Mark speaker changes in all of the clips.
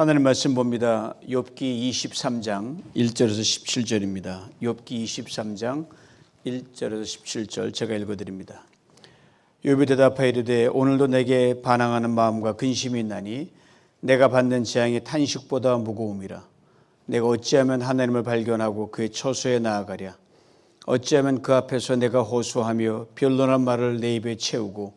Speaker 1: 하나님 말씀 봅니다. 욥기 23장 1절에서 17절입니다. 욥기 23장 1절에서 17절 제가 읽어 드립니다. 욥이 대답하여 이르되 오늘도 내게 반항하는 마음과 근심이 있나니 내가 받는 재앙이 탄식보다 무거움이라 내가 어찌하면 하나님을 발견하고 그의 처소에 나아가랴 어찌하면 그 앞에서 내가 호소하며 변론한 말을 내 입에 채우고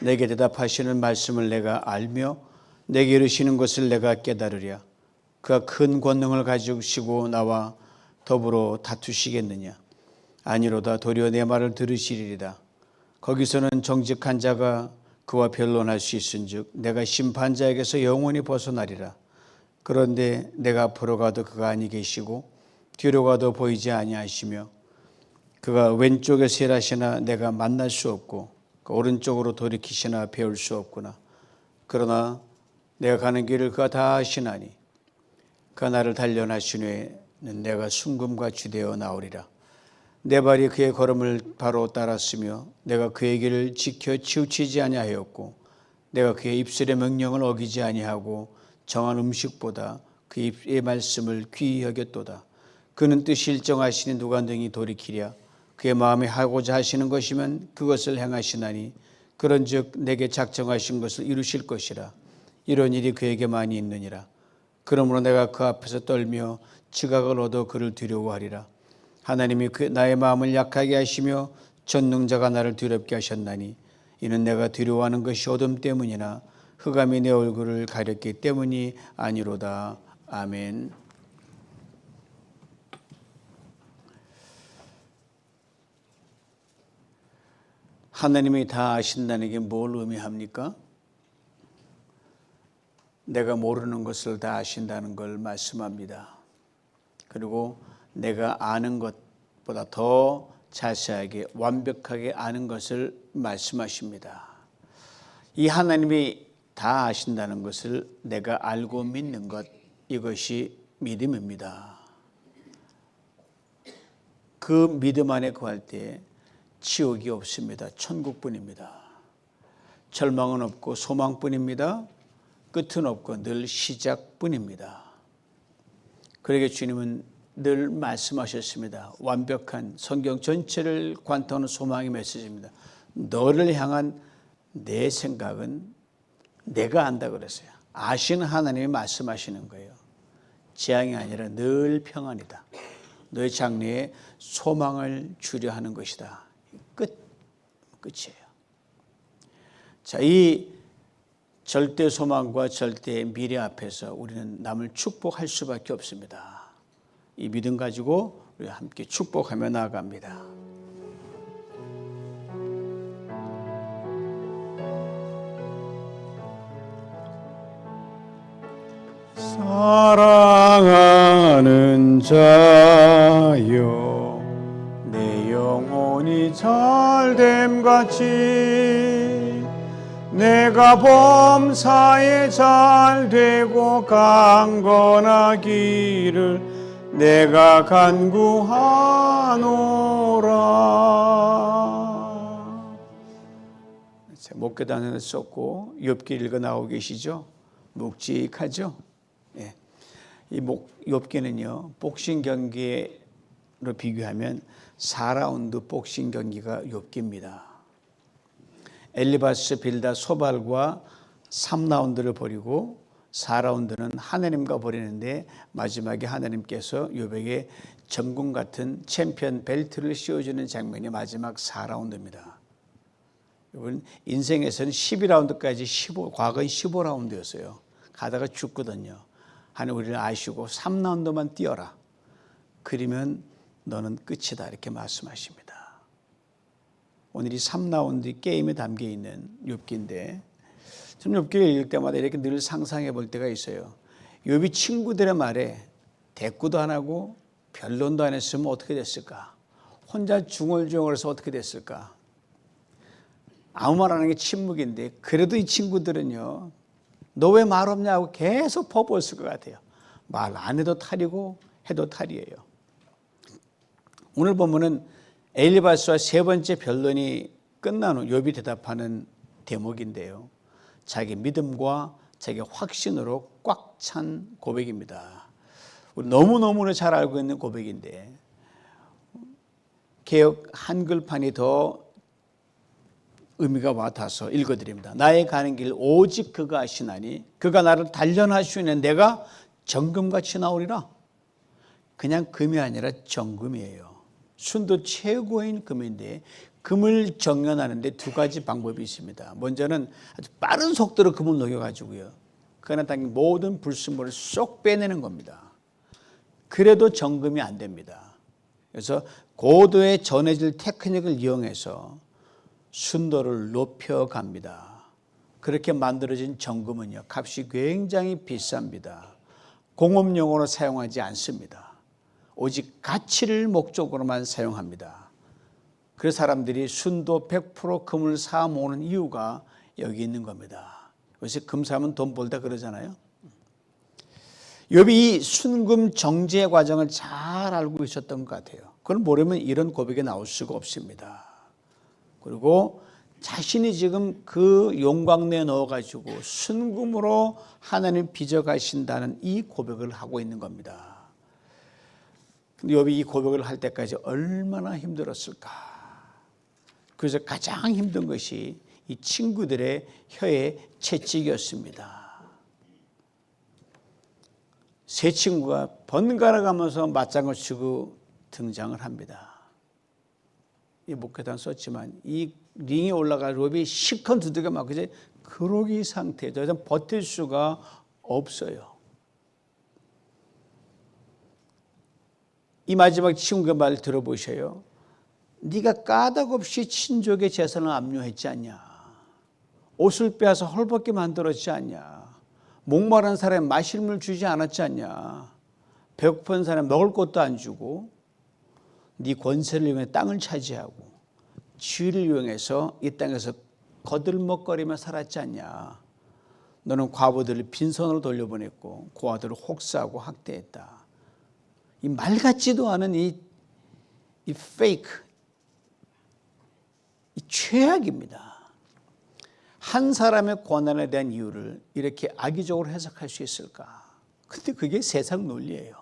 Speaker 1: 내게 대답하시는 말씀을 내가 알며 내게 이르시는 것을 내가 깨달으랴. 그가 큰 권능을 가지시고 나와 더불어 다투시겠느냐? 아니로다 도리어 내 말을 들으시리이다. 거기서는 정직한 자가 그와 변론할 수 있은즉 내가 심판자에게서 영원히 벗어나리라. 그런데 내가 앞으로 가도 그가 아니 계시고 뒤로 가도 보이지 아니하시며 그가 왼쪽에 셀하시나 내가 만날 수 없고 그 오른쪽으로 돌이키시나 배울 수 없구나. 그러나 내가 가는 길을 그가 다 아시나니 그가 나를 단련하신 후에는 내가 순금과 주되어 나오리라. 내 발이 그의 걸음을 바로 따랐으며 내가 그의 길을 지켜 치우치지 아니하였고 내가 그의 입술의 명령을 어기지 아니하고 정한 음식보다 그 입의 말씀을 귀히 여겼도다. 그는 뜻이 일정하시니 누가 능히 돌이키랴. 그의 마음에 하고자 하시는 것이면 그것을 행하시나니 그런즉 내게 작정하신 것을 이루실 것이라 이런 일이 그에게 많이 있느니라 그러므로 내가 그 앞에서 떨며 지각을 얻어 그를 두려워하리라 하나님이 그 나의 마음을 약하게 하시며 전능자가 나를 두렵게 하셨나니 이는 내가 두려워하는 것이 어둠 때문이나 흑암이 내 얼굴을 가렸기 때문이 아니로다 아멘. 하나님이 다 아신다는 게 뭘 의미합니까? 내가 모르는 것을 다 아신다는 걸 말씀합니다. 그리고 내가 아는 것보다 더 자세하게 완벽하게 아는 것을 말씀하십니다. 이 하나님이 다 아신다는 것을 내가 알고 믿는 것 이것이 믿음입니다. 그 믿음 안에 거할 때 지옥이 없습니다. 천국뿐입니다. 절망은 없고 소망뿐입니다. 끝은 없고 늘 시작뿐입니다. 그러게 주님은 늘 말씀하셨습니다. 완벽한 성경 전체를 관통하는 소망의 메시지입니다. 너를 향한 내 생각은 내가 안다 그랬어요. 아시는 하나님이 말씀하시는 거예요. 재앙이 아니라 늘 평안이다. 너의 장래에 소망을 주려 하는 것이다. 끝, 끝이에요. 자, 이 절대 소망과 절대 미래 앞에서 우리는 남을 축복할 수밖에 없습니다. 이 믿음 가지고 우리 함께 축복하며 나아갑니다. 사랑하는 자여 내 영혼이 잘됨 같이 내가 범사에 잘 되고 강건하기를 내가 간구하노라 목계단을 썼고 욥기 읽어 나오고 계시죠? 묵직하죠? 예. 이 목, 욥기는요, 복싱 경기로 비교하면 4라운드 복싱 경기가 욥기입니다. 엘리바스 빌다 소발과 3라운드를 벌이고 4라운드는 하나님과 벌이는데 마지막에 하나님께서 욥에게 전군 같은 챔피언 벨트를 씌워주는 장면이 마지막 4라운드입니다. 여러분 인생에서는 12라운드까지 15, 과거엔 15라운드였어요. 가다가 죽거든요. 하나님 우리를 아시고 3라운드만 뛰어라. 그러면 너는 끝이다. 이렇게 말씀하십니다. 오늘 이 3라운드 게임에 담겨 있는 욥기인데 좀 욥기를 읽을 때마다 이렇게 늘 상상해 볼 때가 있어요. 욥이 친구들의 말에 대꾸도 안 하고 변론도 안 했으면 어떻게 됐을까? 혼자 중얼중얼해서 어떻게 됐을까? 아무 말 안 하는 게 침묵인데 그래도 이 친구들은요 너 왜 말 없냐고 계속 퍼부었을 것 같아요. 말 안 해도 탈이고 해도 탈이에요. 오늘 보면은 엘리바스와 세 번째 변론이 끝난 후 욥이 대답하는 대목인데요. 자기 믿음과 자기 확신으로 꽉 찬 고백입니다. 우리 너무너무나 잘 알고 있는 고백인데 개혁 한글판이 더 의미가 와닿아서 읽어드립니다. 나의 가는 길 오직 그가 하시나니 그가 나를 단련하시는 내가 정금같이 나오리라. 그냥 금이 아니라 정금이에요. 순도 최고인 금인데 금을 정연하는데 두 가지 방법이 있습니다. 먼저는 아주 빠른 속도로 금을 녹여가지고요. 그는 당연히 모든 불순물을 쏙 빼내는 겁니다. 그래도 정금이 안 됩니다. 그래서 고도의 전해질 테크닉을 이용해서 순도를 높여갑니다. 그렇게 만들어진 정금은요, 값이 굉장히 비쌉니다. 공업용으로 사용하지 않습니다. 오직 가치를 목적으로만 사용합니다. 그래서 사람들이 순도 100% 금을 사 모으는 이유가 여기 있는 겁니다. 요새 금 사면 돈 벌다 그러잖아요. 욥이 이 순금 정제 과정을 잘 알고 있었던 것 같아요. 그걸 모르면 이런 고백이 나올 수가 없습니다. 그리고 자신이 지금 그 용광내에 넣어가지고 순금으로 하나님 빚어가신다는 이 고백을 하고 있는 겁니다. 근데 욥이 이 고백을 할 때까지 얼마나 힘들었을까. 그래서 가장 힘든 것이 이 친구들의 혀의 채찍이었습니다. 세 친구가 번갈아 가면서 맞장을 치고 등장을 합니다. 이 목회단 썼지만 이 링에 올라가 롭이 시컨 두들겨 맞고 이제 그러기 상태에 더 이상 버틸 수가 없어요. 이 마지막 친구의 말 들어보셔요. 네가 까닭 없이 친족의 재산을 압류했지 않냐. 옷을 빼앗아 헐벗게 만들었지 않냐. 목마른 사람에 마실 물 주지 않았지 않냐. 배고픈 사람에 먹을 것도 안 주고 네 권세를 이용해 땅을 차지하고 지위를 이용해서 이 땅에서 거들먹거리며 살았지 않냐. 너는 과부들을 빈손으로 돌려보냈고 고아들을 혹사하고 학대했다. 이 말 같지도 않은 이, 이 페이크, 이 최악입니다. 한 사람의 고난에 대한 이유를 이렇게 악의적으로 해석할 수 있을까? 근데 그게 세상 논리예요.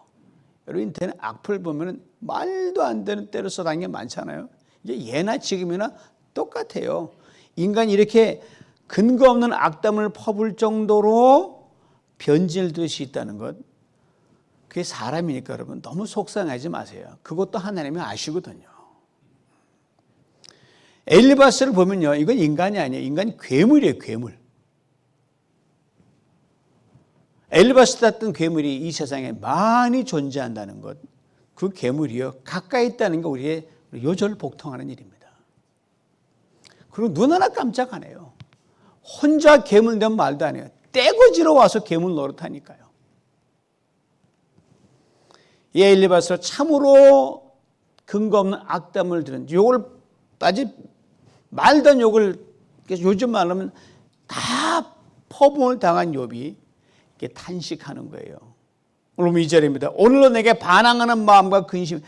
Speaker 1: 여러분 인터넷 악플 보면 말도 안 되는 때로 써다니는 게 많잖아요. 이게 예나 지금이나 똑같아요. 인간이 이렇게 근거 없는 악담을 퍼볼 정도로 변질될 수 있다는 것. 그게 사람이니까 여러분 너무 속상하지 마세요. 그것도 하나님이 아시거든요. 엘리바스를 보면요. 이건 인간이 아니에요. 인간이 괴물이에요. 괴물. 엘리바스 같은 괴물이 이 세상에 많이 존재한다는 것. 그 괴물이요. 가까이 있다는 게 우리의 요절 복통하는 일입니다. 그리고 눈 하나 깜짝 안 해요. 혼자 괴물 되면 말도 안 해요. 떼거지러 와서 괴물 노릇하니까요. 이 엘리바스가 참으로 근거 없는 악담을 들은 욕을 빠지 말던 욕을 요즘 말하면 다 퍼부을 당한 욥이 이렇게 탄식하는 거예요. 오늘 2절입니다. 오늘로 내게 반항하는 마음과 근심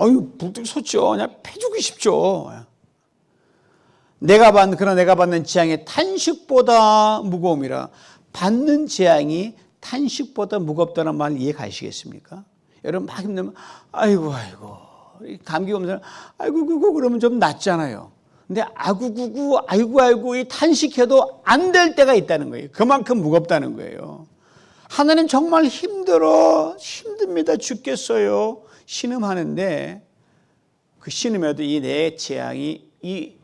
Speaker 1: 어유 불뚝 솟죠. 그냥 패주고 싶죠. 내가 받는 그러나 내가 받는 재앙이 탄식보다 무거움이라 받는 재앙이 탄식보다 무겁다는 말 이해 가시겠습니까? 여러분 막 힘들면 아이고 아이고 감기 오면 아이고 그거 그러면 좀 낫잖아요. 근데 아구구구 아이고 아이고 이 탄식해도 안 될 때가 있다는 거예요. 그만큼 무겁다는 거예요. 하나님 정말 힘들어 힘듭니다 죽겠어요 신음하는데 그 신음에도 이 내 재앙이 이,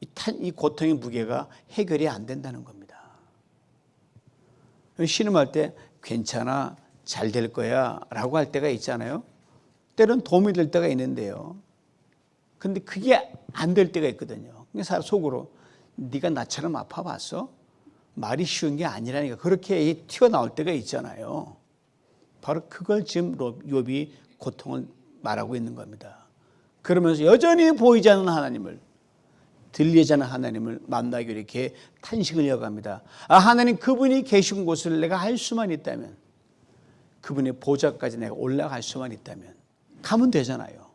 Speaker 1: 이, 탄, 이 고통의 무게가 해결이 안 된다는 겁니다. 신음할 때 괜찮아 잘 될 거야 라고 할 때가 있잖아요. 때론 도움이 될 때가 있는데요. 근데 그게 안 될 때가 있거든요. 그래서 속으로 네가 나처럼 아파봤어? 말이 쉬운 게 아니라니까 그렇게 튀어나올 때가 있잖아요. 바로 그걸 지금 욥이 고통을 말하고 있는 겁니다. 그러면서 여전히 보이지 않는 하나님을 들리지 않는 하나님을 만나기 이렇게 탄식을 이어갑니다. 아 하나님 그분이 계신 곳을 내가 할 수만 있다면 그분의 보좌까지 내가 올라갈 수만 있다면 가면 되잖아요.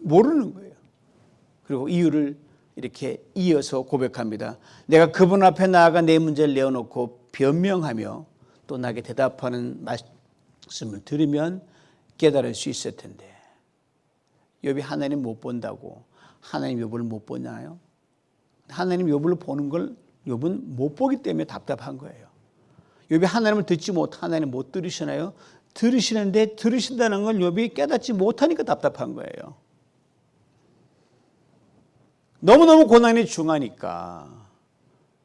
Speaker 1: 모르는 거예요. 그리고 이유를 이렇게 이어서 고백합니다. 내가 그분 앞에 나아가 내 문제를 내어놓고 변명하며 또 나에게 대답하는 말씀을 들으면 깨달을 수 있을 텐데 욥이 하나님 못 본다고 하나님 욥을 못 보나요? 하나님 욥을 보는 걸 욥은 못 보기 때문에 답답한 거예요. 욥이 하나님을 듣지 못 하나님 못 들으시나요? 들으시는데 들으신다는 걸 욥이 깨닫지 못하니까 답답한 거예요. 너무너무 고난이 중하니까.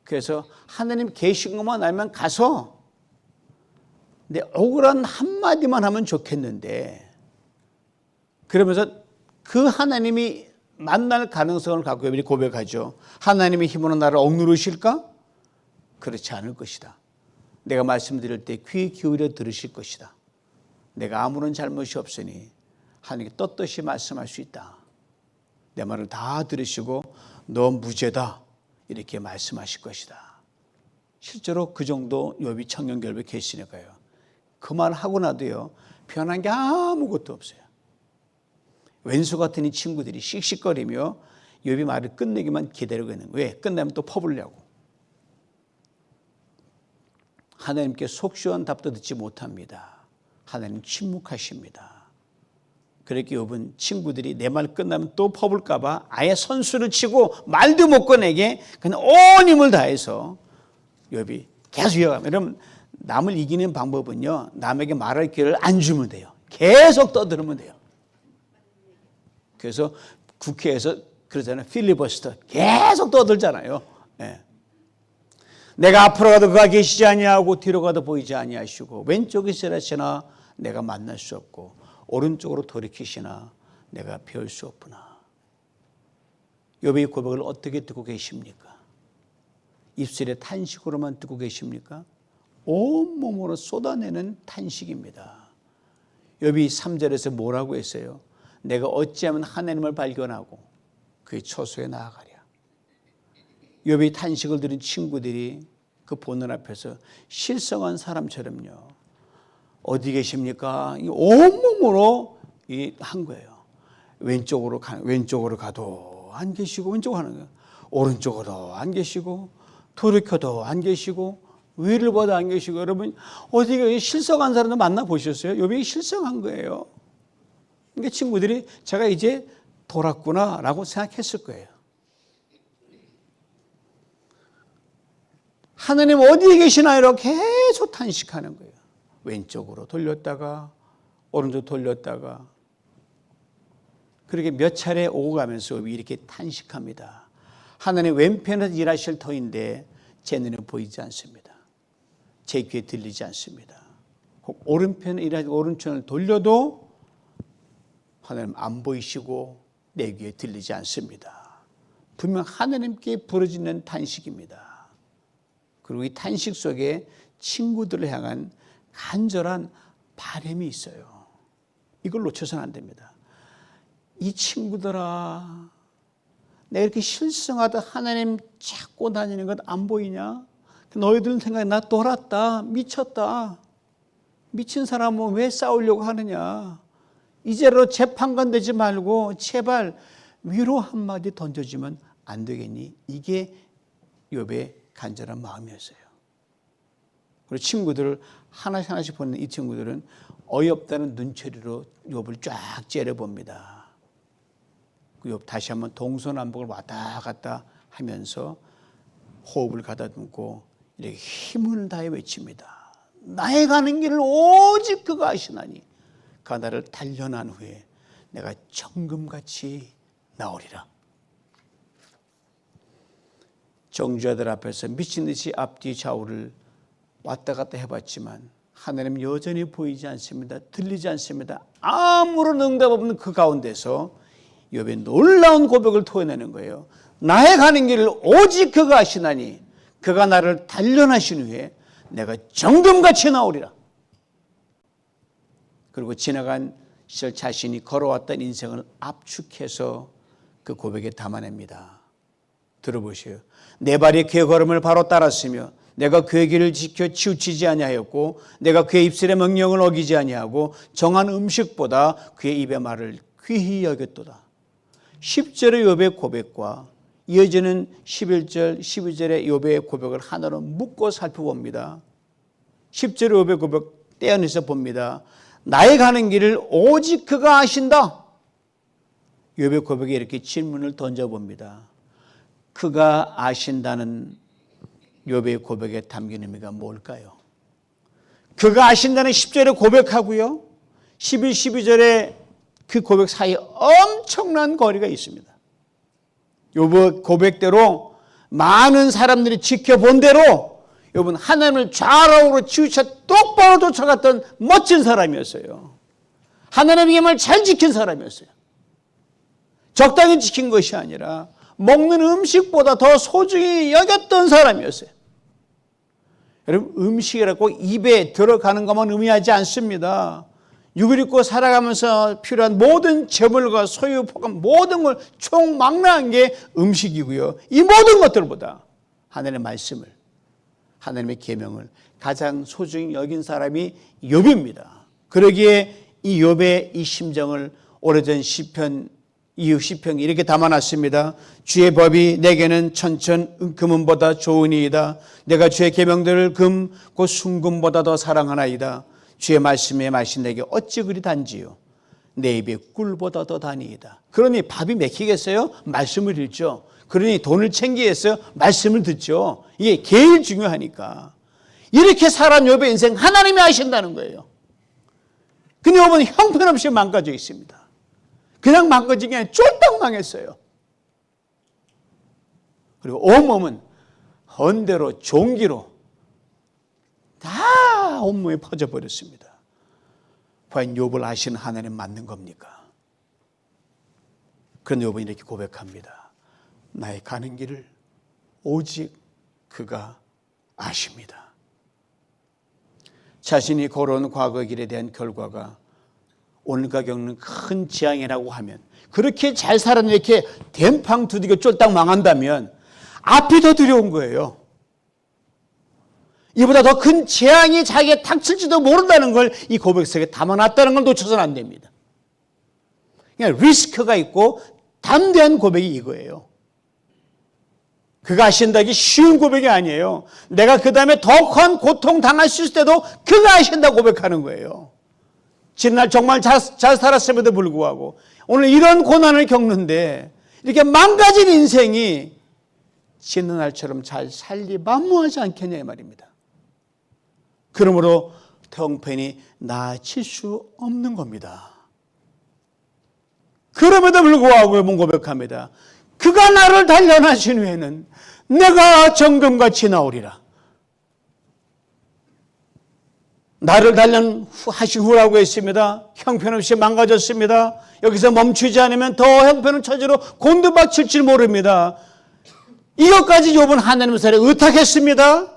Speaker 1: 그래서 하나님 계신 것만 알면 가서 내 억울한 한마디만 하면 좋겠는데 그러면서 그 하나님이 만날 가능성을 갖고 고백하죠. 하나님의 힘으로 나를 억누르실까? 그렇지 않을 것이다. 내가 말씀드릴 때 귀 기울여 들으실 것이다. 내가 아무런 잘못이 없으니 하나님께 떳떳이 말씀할 수 있다. 내 말을 다 들으시고 너 무죄다 이렇게 말씀하실 것이다. 실제로 그 정도 욥이 청년결벽 계시니까요. 그 말 하고 나도요 변한 게 아무것도 없어요. 왼수 같은 이 친구들이 씩씩거리며 욥이 말을 끝내기만 기다리고 있는 거예요. 왜? 끝나면 또 퍼부려고. 하나님께 속 시원 답도 듣지 못합니다. 하나님 침묵하십니다. 그렇게 욥은 친구들이 내 말 끝나면 또 퍼볼까봐 아예 선수를 치고 말도 못 꺼내게 그냥 온 힘을 다해서 욥이 계속 이어가면 여러분 남을 이기는 방법은요 남에게 말할 기회를 안 주면 돼요. 계속 떠들으면 돼요. 그래서 국회에서 그러잖아요. 필리버스터 계속 떠들잖아요. 예. 내가 앞으로 가도 그가 계시지 아니하고 뒤로 가도 보이지 아니하시고 왼쪽에 있으시나 내가 만날 수 없고 오른쪽으로 돌이키시나 내가 배울 수 없구나. 욥의 고백을 어떻게 듣고 계십니까? 입술에 탄식으로만 듣고 계십니까? 온몸으로 쏟아내는 탄식입니다. 욥이 3절에서 뭐라고 했어요? 내가 어찌하면 하나님을 발견하고 그의 처소에 나아가랴. 욥이 탄식을 들은 친구들이 그 보는 앞에서 실성한 사람처럼요. 어디 계십니까? 온몸으로 한 거예요. 왼쪽으로 가, 왼쪽으로 가도 안 계시고 왼쪽으로 하는 거예요. 오른쪽으로 안 계시고 돌이켜도 안 계시고 위를 봐도 안 계시고 여러분 어디 실성한 사람도 만나 보셨어요? 욥이 실성한 거예요. 그러니까 친구들이 제가 이제 돌았구나라고 생각했을 거예요. 하나님 어디에 계시나요? 계속 탄식하는 거예요. 왼쪽으로 돌렸다가 오른쪽 돌렸다가 그렇게 몇 차례 오고 가면서 이렇게 탄식합니다. 하나님 왼편에서 일하실 터인데 제 눈에 보이지 않습니다. 제 귀에 들리지 않습니다. 오른편에 일하시 오른편을 돌려도 하나님 안 보이시고 내 귀에 들리지 않습니다. 분명 하나님께 부러지는 탄식입니다. 그리고 이 탄식 속에 친구들을 향한 간절한 바램이 있어요. 이걸 놓쳐서는 안 됩니다. 이 친구들아, 내가 이렇게 실성하다 하나님 찾고 다니는 것 안 보이냐? 너희들 생각에 나 돌았다, 미쳤다. 미친 사람은 왜 싸우려고 하느냐? 이제로 재판관 되지 말고 제발 위로 한마디 던져주면 안 되겠니? 이게 욥의 간절한 마음이었어요. 그리고 친구들을 하나씩 하나씩 보는 이 친구들은 어이없다는 눈초리로 욥을 쫙 째려봅니다. 그욥 다시 한번 동서남북을 왔다 갔다 하면서 호흡을 가다듬고 이렇게 힘을 다해 외칩니다. 나의 가는 길을 오직 그가 아시나니 그가 나를 단련한 후에 내가 정금같이 나오리라. 정죄자들 앞에서 미친 듯이 앞뒤 좌우를 왔다 갔다 해봤지만 하나님 여전히 보이지 않습니다. 들리지 않습니다. 아무런 응답 없는 그 가운데서 욥의 놀라운 고백을 토해내는 거예요. 나의 가는 길을 오직 그가 아시나니 그가 나를 단련하신 후에 내가 정금같이 나오리라. 그리고 지나간 시절 자신이 걸어왔던 인생을 압축해서 그 고백에 담아냅니다. 들어보세요. 내 발이 그의 걸음을 바로 따랐으며 내가 그의 길을 지켜 치우치지 아니하였고 내가 그의 입술의 명령을 어기지 아니하고 정한 음식보다 그의 입의 말을 귀히 여겼도다. 10절의 욥의 고백과 이어지는 11절, 12절의 욥의 고백을 하나로 묶고 살펴봅니다. 10절의 욥의 고백 떼어내서 봅니다. 나의 가는 길을 오직 그가 아신다. 욥의 고백에 이렇게 질문을 던져봅니다. 그가 아신다는 욥의 고백에 담긴 의미가 뭘까요? 그가 아신다는 10절에 고백하고요. 11, 12절에 그 고백 사이에 엄청난 거리가 있습니다. 욥의 고백대로 많은 사람들이 지켜본 대로 욥은 하나님을 좌우로 치우쳐 똑바로 쫓아갔던 멋진 사람이었어요. 하나님의 힘을 잘 지킨 사람이었어요. 적당히 지킨 것이 아니라 먹는 음식보다 더 소중히 여겼던 사람이었어요. 여러분 음식이라고 입에 들어가는 것만 의미하지 않습니다. 육을 입고 살아가면서 필요한 모든 재물과 소유, 포감 모든 걸 총망라한 게 음식이고요. 이 모든 것들보다 하나님의 말씀을 하나님의 계명을 가장 소중히 여긴 사람이 욥입니다. 그러기에 이 욥의 이 심정을 오래전 시편 시편이 이렇게 담아놨습니다. 주의 법이 내게는 천천 금은보다 좋으니이다. 내가 주의 계명들을 금, 곧 순금보다 더 사랑하나이다. 주의 말씀에 마신 내게 어찌 그리 단지요. 내 입에 꿀보다 더 다니이다. 그러니 밥이 맥히겠어요? 말씀을 읽죠. 그러니 돈을 챙기겠어요? 말씀을 듣죠. 이게 제일 중요하니까. 이렇게 살아온 욥의 인생 하나님이 하신다는 거예요. 근데 욥은 형편없이 망가져 있습니다. 그냥 망가진 게 쫄딱 망했어요. 그리고 온몸은 헌대로 종기로 다 온몸에 퍼져버렸습니다. 과연 욥을 아시는 하나님 맞는 겁니까? 그런데 욥은 이렇게 고백합니다. 나의 가는 길을 오직 그가 아십니다. 자신이 걸어온 과거 길에 대한 결과가 오늘가 겪는 큰 재앙이라고 하면 그렇게 잘 살았는데 이렇게 댐팡 두들겨 쫄딱 망한다면 앞이 더 두려운 거예요. 이보다 더 큰 재앙이 자기에 닥칠지도 모른다는 걸 이 고백 속에 담아놨다는 걸 놓쳐서는 안 됩니다. 그냥 리스크가 있고 담대한 고백이 이거예요. 그가 아신다기 쉬운 고백이 아니에요. 내가 그 다음에 더 큰 고통 당할 수 있을 때도 그가 아신다 고백하는 거예요. 지난날 정말 잘, 잘 살았음에도 불구하고 오늘 이런 고난을 겪는데 이렇게 망가진 인생이 지난날처럼 잘 살리 만무하지 않겠냐 이 말입니다. 그러므로 형편이 나아질 수 없는 겁니다. 그럼에도 불구하고 여러분 고백합니다. 그가 나를 단련하신 후에는 내가 정금같이 나오리라. 나를 단련하신 후라고 했습니다. 형편없이 망가졌습니다. 여기서 멈추지 않으면 더 형편은 처지로 곤두박칠 줄 모릅니다. 이것까지 욥은 하나님의 손에 의탁했습니다.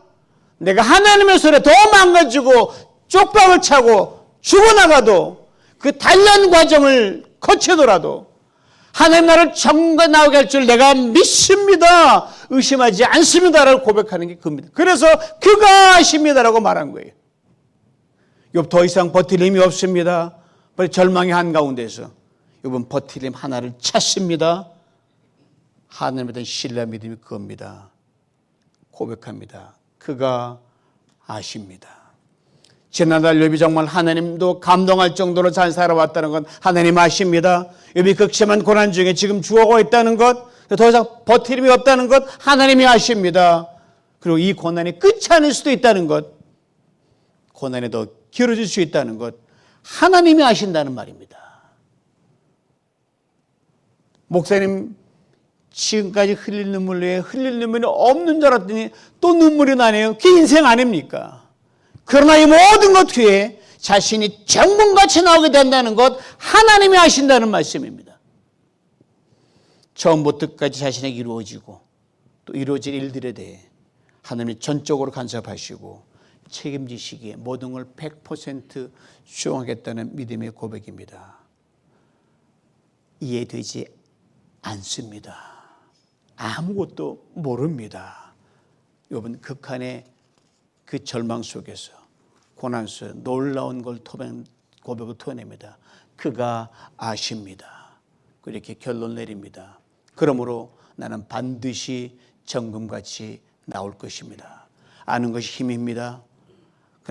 Speaker 1: 내가 하나님의 손에 더 망가지고 쪽박을 차고 죽어나가도 그 단련 과정을 거치더라도 하나님 나를 정가 나오게 할 줄 내가 믿습니다. 의심하지 않습니다라고 고백하는 게 그겁니다. 그래서 그가 아십니다라고 말한 거예요. 욥 더 이상 버틸 힘이 없습니다. 절망의 한가운데서 욥은 버틸 힘 하나를 찾습니다. 하나님에 대한 신뢰 믿음이 그겁니다. 고백합니다. 그가 아십니다. 지난달 욥이 정말 하나님도 감동할 정도로 잘 살아왔다는 건 하나님 아십니다. 욥이 극심한 고난 중에 지금 죽어가고 있다는 것, 더 이상 버틸 힘이 없다는 것 하나님이 아십니다. 그리고 이 고난이 끝이 아닐 수도 있다는 것, 고난이 더 길어질 수 있다는 것 하나님이 아신다는 말입니다. 목사님 지금까지 흘릴 눈물 외에 흘릴 눈물이 없는 줄 알았더니 또 눈물이 나네요. 그게 인생 아닙니까? 그러나 이 모든 것 뒤에 자신이 정문같이 나오게 된다는 것 하나님이 아신다는 말씀입니다. 처음부터 끝까지 자신에게 이루어지고 또 이루어질 일들에 대해 하나님이 전적으로 간섭하시고 책임지시기에 모든 걸 100% 수용하겠다는 믿음의 고백입니다. 이해되지 않습니다. 아무것도 모릅니다. 여러분 극한의 그 절망 속에서 고난 속에 놀라운 걸 토변 고백을 토해냅니다. 그가 아십니다. 그렇게 결론 내립니다. 그러므로 나는 반드시 정금같이 나올 것입니다. 아는 것이 힘입니다.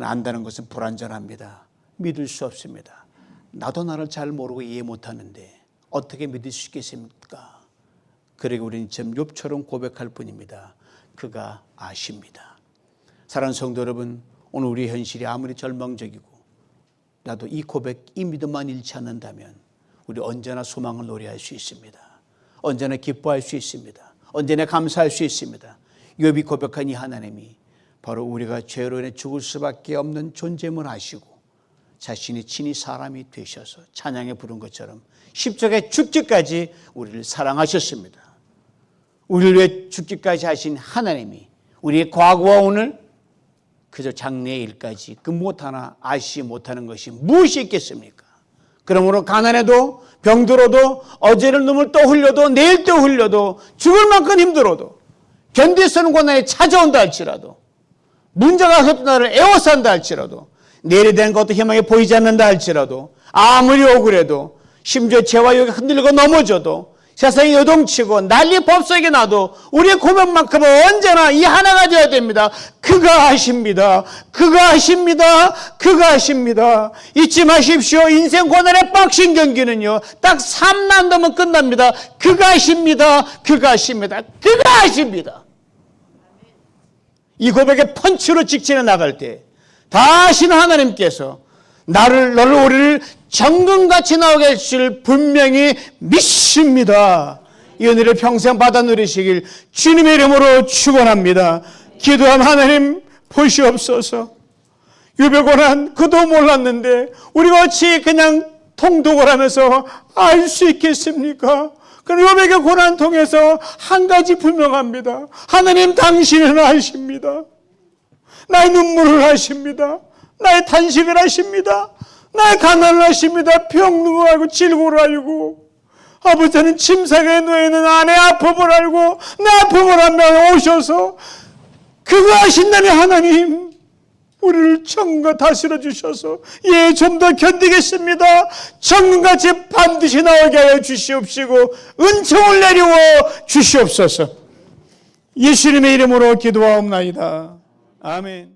Speaker 1: 안다는 것은 불완전합니다. 믿을 수 없습니다. 나도 나를 잘 모르고 이해 못하는데 어떻게 믿을 수 있겠습니까? 그러게 우리는 지금 욥처럼 고백할 뿐입니다. 그가 아십니다. 사랑하는 성도 여러분, 오늘 우리 현실이 아무리 절망적이고 나도 이 고백, 이 믿음만 잃지 않는다면 우리 언제나 소망을 노래할 수 있습니다. 언제나 기뻐할 수 있습니다. 언제나 감사할 수 있습니다. 욥이 고백한 이 하나님이 바로 우리가 죄로 인해 죽을 수밖에 없는 존재임을 아시고 자신이 친히 사람이 되셔서 찬양에 부른 것처럼 십자가에 죽기까지 우리를 사랑하셨습니다. 우리를 위해 죽기까지 하신 하나님이 우리의 과거와 오늘 그저 장래의 일까지 그 무엇 하나 아시지 못하는 것이 무엇이 있겠습니까? 그러므로 가난해도 병들어도 어제를 눈물 또 흘려도 내일 또 흘려도 죽을 만큼 힘들어도 없는 고난이 찾아온다 할지라도 문제가 없던 나를 애워싼다 할지라도 대한 것도 희망이 보이지 않는다 할지라도 아무리 억울해도 심지어 죄와 욕에 흔들리고 넘어져도 세상이 요동치고 난리 법석이 나도 우리의 고백만큼은 언제나 이 하나가 되어야 됩니다. 그가 아십니다. 그가 아십니다. 그가 아십니다. 잊지 마십시오. 인생 고난의 빡신 경기는요. 딱 3만 넘으면 끝납니다. 그가 아십니다. 그가 아십니다. 그가 아십니다. 이 고백의 펀치로 직진해 나갈 때 다시는 하나님께서 나를 너를 우리를 정금같이 나오게 하실 분명히 믿습니다. 이 은혜를 평생 받아 누리시길 주님의 이름으로 축원합니다. 기도한 하나님 보시옵소서. 유배고난 그도 몰랐는데 우리가 어찌 그냥 통독을 하면서 알 수 있겠습니까? 요백의 고난 통해서 한 가지 분명합니다. 하나님 당신은 아십니다. 나의 눈물을 아십니다. 나의 탄식을 아십니다. 나의 가난을 아십니다. 병능을 알고 질고를 알고 아버지는 침상에 누워있는 아내 아픔을 알고 내 아픔을 한명 오셔서 그거 아신다면 하나님 우리를 정과 다스려 주셔서 예 좀 더 견디겠습니다. 정금같이 반드시 나오게 하여 주시옵시고 은총을 내리워 주시옵소서. 예수님의 이름으로 기도하옵나이다. 아멘.